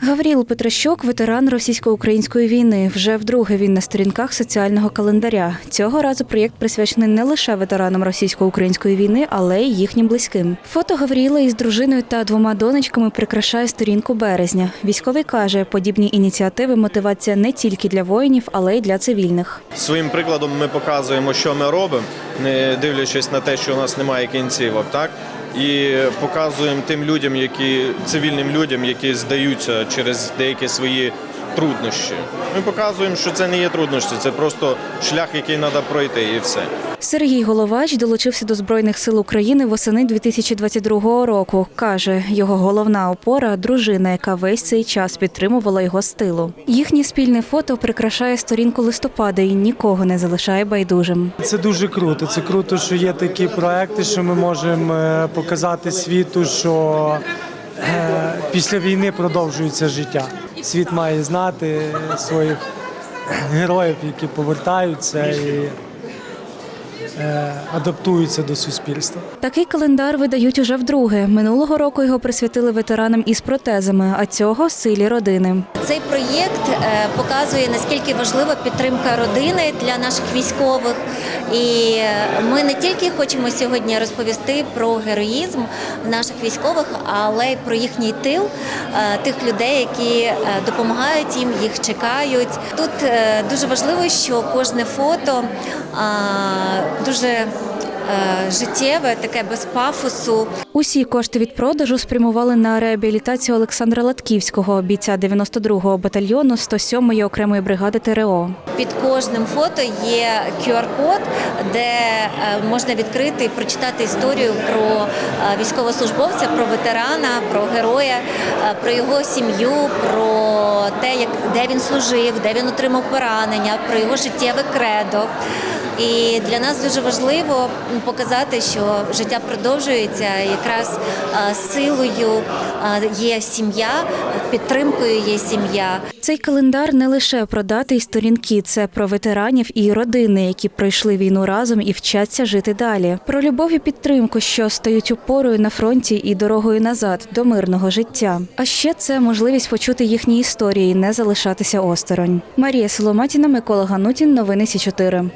Гавріл Петрощук, ветеран російсько-української війни. Вже вдруге він на сторінках соціального календаря. Цього разу проєкт присвячений не лише ветеранам російсько-української війни, але й їхнім близьким. Фото Гавріла із дружиною та двома донечками прикрашає сторінку березня. Військовий каже, подібні ініціативи мотивація не тільки для воїнів, але й для цивільних. Своїм прикладом ми показуємо, що ми робимо, не дивлячись на те, що у нас немає кінцівок, так і показуємо тим людям, які цивільним людям, які здаються через деякі свої труднощі. Ми показуємо, що це не є труднощі, це просто шлях, який треба пройти, і все. Сергій Головач долучився до Збройних сил України восени 2022 року. Каже, його головна опора дружина, яка весь цей час підтримувала його з тилу. Їхнє спільне фото прикрашає сторінку листопада і нікого не залишає байдужим. Це дуже круто. Це круто, що є такі проекти, що ми можемо е, показати світу, що після війни продовжується життя. Світ має знати своїх героїв, які повертаються і е, адаптуються до суспільства. Такий календар видають уже вдруге. Минулого року його присвятили ветеранам із протезами, а цього силі родини. Цей проєкт е, показує наскільки важлива підтримка родини для наших військових. І е, ми не тільки хочемо сьогодні розповісти про героїзм наших військових, але й про їхній тил е, тих людей, які е, допомагають їм, їх чекають. Тут е, дуже важливо, що кожне фото дуже життєве, таке без пафосу. Усі кошти від продажу спрямували на реабілітацію Олександра Латківського, бійця 92-го батальйону 107-ї окремої бригади ТРО. Під кожним фото є QR-код, де е, можна відкрити і прочитати історію про е, військовослужбовця, про ветерана, про героя, е, про його сім'ю, про те, як де він служив, де він отримав поранення, про його життєве кредо. І для нас дуже важливо показати, що життя продовжується. Якраз е, силою е, є сім'я, підтримкою є сім'я. Цей календар не лише про дати й сторінки, це про ветеранів і родини, які пройшли війну разом і вчаться жити далі. Про любов і підтримку, що стають опорою на фронті і дорогою назад до мирного життя. А ще це можливість почути їхні історії, не залишатися осторонь. Марія Соломатіна, Микола Ганутін, новини Сі 4